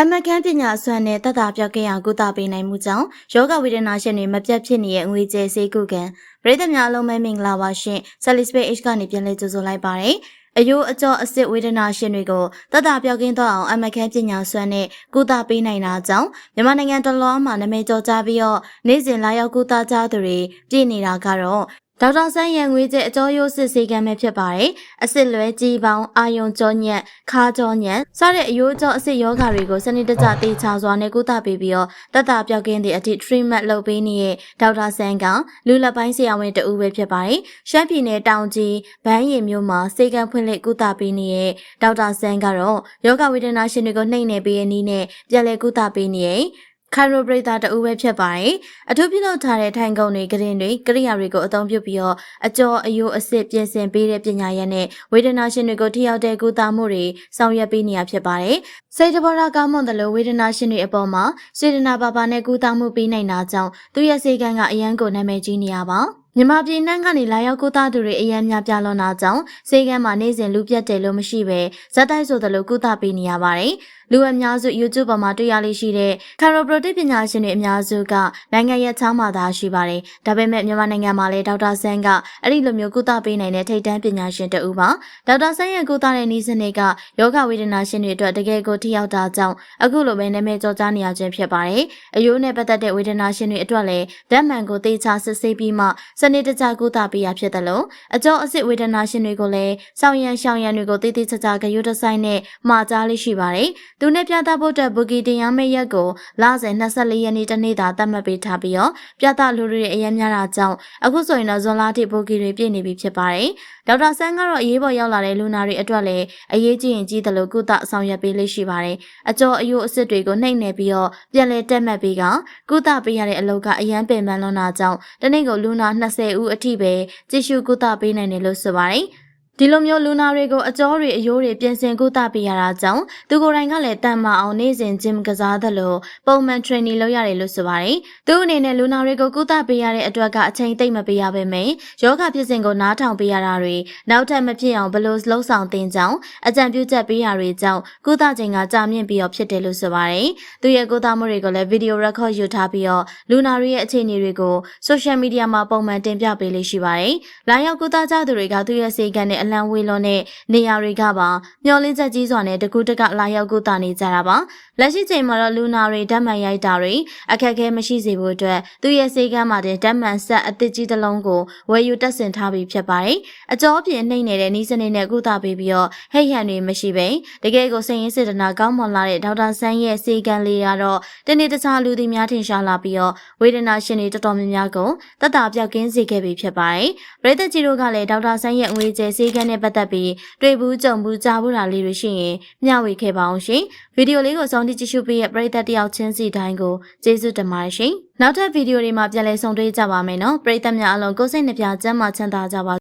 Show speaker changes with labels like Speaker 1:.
Speaker 1: အမကန်ပညာဆွမ်းနဲ့တတ်တာပြောက်ကင်အောင်ကုသပေးနိုင်မှုကြောင့်ယောဂဝေဒနာရှင်တွေမပြတ်ဖြစ်နေတဲ့ငွေကြေးဆေးကုကန်ပရိသတ်များအလုံးမဲမင်္ဂလာပါရှင်ဆယ်လီစပေ H ကနေပြန်လည်ကြိုဆိုလိုက်ပါတယ်အယိုးအကျော်အစ်စ်ဝေဒနာရှင်တွေကိုတတ်တာပြောက်ကင်းတော့အောင်အမကန်ပညာဆွမ်းနဲ့ကုသပေးနိုင်တာကြောင့်မြန်မာနိုင်ငံတော်တော်မှာနာမည်ကျော်ကြားပြီးတော့နေ့စဉ်လာရောက်ကုသကြသူတွေပြည့်နေတာကတော့ ဒေါက်တာဆန်းရန်ငွေကျအကျော်ရိုးစစ်စေကမ်းပဲဖြစ်ပါတယ်။အစ်စ်လွဲကြီးပေါင်းအာယုံကြောညက်ခါကြောညက်စတဲ့အယိုးကျော်အစ်စ်ယောဂါတွေကိုစနစ်တကျတေချာစွာနဲ့ကုသပေးပြီးတော့တက်တာပြောက်ကင်းတဲ့အထိ treatment လုပ်ပေးနေတဲ့ဒေါက်တာဆန်းကလူလက်ပိုင်းဆရာဝန်တဦးပဲဖြစ်ပါတယ်။ရှမ်းပြည်နယ်တောင်ကြီးဗန်းရီမြို့မှာစေကမ်းဖွင့်လှစ်ကုသပေးနေတဲ့ဒေါက်တာဆန်းကတော့ယောဂဝေဒနာရှင်တွေကိုနှိမ့်နေပေးရနည်းနဲ့ပြန်လည်ကုသပေးနေရဲ့ ခိုင်ရိုပရိသတ်တူပဲဖြစ်ပါတယ်။အထူးပြုလုပ်ထားတဲ့ထိုင်ကုန်တွေကရင်တွေကရိယာတွေကိုအသုံးပြုပြီးတော့အကျော်အယိုးအစ်စ်ပြင်ဆင်ပေးတဲ့ပညာရပ်နဲ့ဝေဒနာရှင်တွေကိုထိရောက်တဲ့ကုသမှုတွေဆောင်ရွက်ပေးနေရဖြစ်ပါတယ်။စိတ်တဘောရကောင်းမွန်တယ်လို့ဝေဒနာရှင်တွေအပေါ်မှာစေတနာပါပါနဲ့ကုသမှုပေးနိုင်တာကြောင့်သူရဲ့စေကံကအရန်ကိုနာမည်ကြီးနေရပါ။မြန်မာပြည်နှံ့ကနေလာရောက်ကိုသားသူတွေအရန်များပြလွန်တာကြောင့်စေကမ်းမှာနေစဉ်လူပြတ်တယ်လို့မရှိပဲဇက်တိုက်ဆိုသလိုကုသပေးနေရပါတယ်။လူအများစု YouTube ပေါ်မှာတွေ့ရလေးရှိတဲ့ Chiropractic ပညာရှင်တွေအများစုကနိုင်ငံရဲ့ချောင်းမှာသာရှိပါတယ်။ဒါပေမဲ့မြန်မာနိုင်ငံမှာလည်းဒေါက်တာဆန်းကအဲ့ဒီလိုမျိုးကုသပေးနိုင်တဲ့ထိပ်တန်းပညာရှင်တဦးပါ။ဒေါက်တာဆန်းရဲ့ကုသတဲ့နည်းစနစ်ကယောဂဝေဒနာရှင်တွေအတွက်တကယ်ကိုထိရောက်တာကြောင့်အခုလိုပဲနာမည်ကျော်ကြားနေရခြင်းဖြစ်ပါတယ်။အယိုးနဲ့ပတ်သက်တဲ့ဝေဒနာရှင်တွေအတွက်လည်းဓာတ်မှန်ကိုသေချာစစ်ဆေးပြီးမှစနစ်တကျကုသပေးရဖြစ်တယ်လို့အကျော်အစ်စ်ဝေဒနာရှင်တွေကိုလည်းစောင်းရန်ရှောင်းရန်တွေကိုတည်တည်ချာချာဂရုတစိုက်နဲ့မှာကြားလေးရှိပါတယ်။ သူနဲ့ပြသဖို့အတွက်ဘူဂီတင်ရမယ့်ရက်ကိုလစဉ်24ရက်နေ့တနေ့သာသတ်မှတ်ပေးထားပြီးတော့ပြသလူတွေအရင်များတာကြောင့်အခုဆိုရင်တော့ဇွန်လထိဘူဂီတွေပြည့်နေပြီဖြစ်ပါတယ်။ဒေါက်တာဆန်းကတော့အရေးပေါ်ရောက်လာတဲ့လူနာတွေအတွက်လည်းအရေးကြီးရင်ကြီးတယ်လို့ကုသဆောင်ရွက်ပေးလေးရှိပါတယ်။အကျော်အယိုးအစ်စ်တွေကိုနှိမ့်နေပြီးတော့ပြန်လဲတက်မှတ်ပြီးကကုသပေးရတဲ့အလုပ်ကအရန်ပင်ပန်းလွန်တာကြောင့်တနေ့ကိုလူနာ20ဦးအထိပဲကြည့်ရှုကုသပေးနိုင်တယ်လို့ဆိုပါတယ်။ ဒီလိုမျိုးလူနာတွေကိုအကျော်တွေအယိုးတွေပြင်ဆင်ကုသပေးရတာကြောင့်သူကိုယ်တိုင်ကလည်းတန်မအောင်နေ့စဉ်ဂျင်ကစားသလိုပုံမှန် training လုပ်ရတယ်လို့ဆိုပါတယ်။သူအနေနဲ့လူနာတွေကိုကုသပေးရတဲ့အတွက်ကအချိန်သိမ့်မပေးရပါမယ်။ယောဂဖြစ်စဉ်ကိုနားထောင်ပေးရတာတွေနောက်ထပ်မဖြစ်အောင်ဘယ်လိုလှုံ့ဆော်တင်ကြောင်းအကြံပြုချက်ပေးရတွေကြောင့်ကုသချိန်ကကြာမြင့်ပြီးတော့ဖြစ်တယ်လို့ဆိုပါတယ်။သူရဲ့ကုသမှုတွေကိုလည်းဗီဒီယို record ယူထားပြီးတော့လူနာတွေရဲ့အခြေအနေတွေကို social media မှာပုံမှန်တင်ပြပေးလေးရှိပါတယ်။လာရောက်ကုသကြသူတွေကသူရဲ့စေကံနဲ့အလံဝေလွန်တဲ့နေရာတွေကပါမျောလင်းချက်ကြီးစွာနဲ့တကူးတကလာရောက်ကုသနေကြတာပါလက်ရှိချိန်မှာတော့လူနာတွေဓာတ်မှန်ရိုက်တာတွေအခက်အခဲမရှိစေဖို့အတွက်သူရဲ့စေကမ်းမှာတဲ့ဓာတ်မှန်ဆက်အသစ်ကြီးတစ်လုံးကိုဝယ်ယူတက်ဆင်ထားပြီးဖြစ်ပါတယ်အကျော်ပြင်နှိမ့်နေတဲ့နီးစနစ်နဲ့ကုသပေးပြီးတော့ဟိတ်ဟန်တွေမရှိပဲတကယ်ကိုစိတ်ရင်းစေတနာကောင်းမွန်လာတဲ့ဒေါက်တာဆန်းရဲ့စေကမ်းလေးကတော့တနေ့တခြားလူသည်များထင်ရှားလာပြီးတော့ဝေဒနာရှင်တွေတော်တော်များများကိုတတ်တာပြောက်ကင်းစေခဲ့ပြီးဖြစ်ပါတယ်ပရိသတ်ကြီးတို့ကလည်းဒေါက်တာဆန်းရဲ့ငွေကျဲစေကမ်းနဲ့ပတ်သက်ပြီးတွေ့ဘူးကြုံဘူးကြားဘူးတာလေးတွေရှိရင်မျှဝေခဲ့ပါအောင်ရှင်ဗီဒီယိုလေးကိုစောင့်ကြည့်ကြည့်ရှုပေးတဲ့ပရိသတ်တယောက်ချင်းစီတိုင်းကိုကျေးဇူးတင်ပါတယ်ရှင်နောက်ထပ်ဗီဒီယိုတွေမှာပြန်လည်ဆုံတွေ့ကြပါမယ်နော်ပရိသတ်များအလုံးကိုယ်စိတ်နှပြချမ်းသာချမ်းသာကြပါ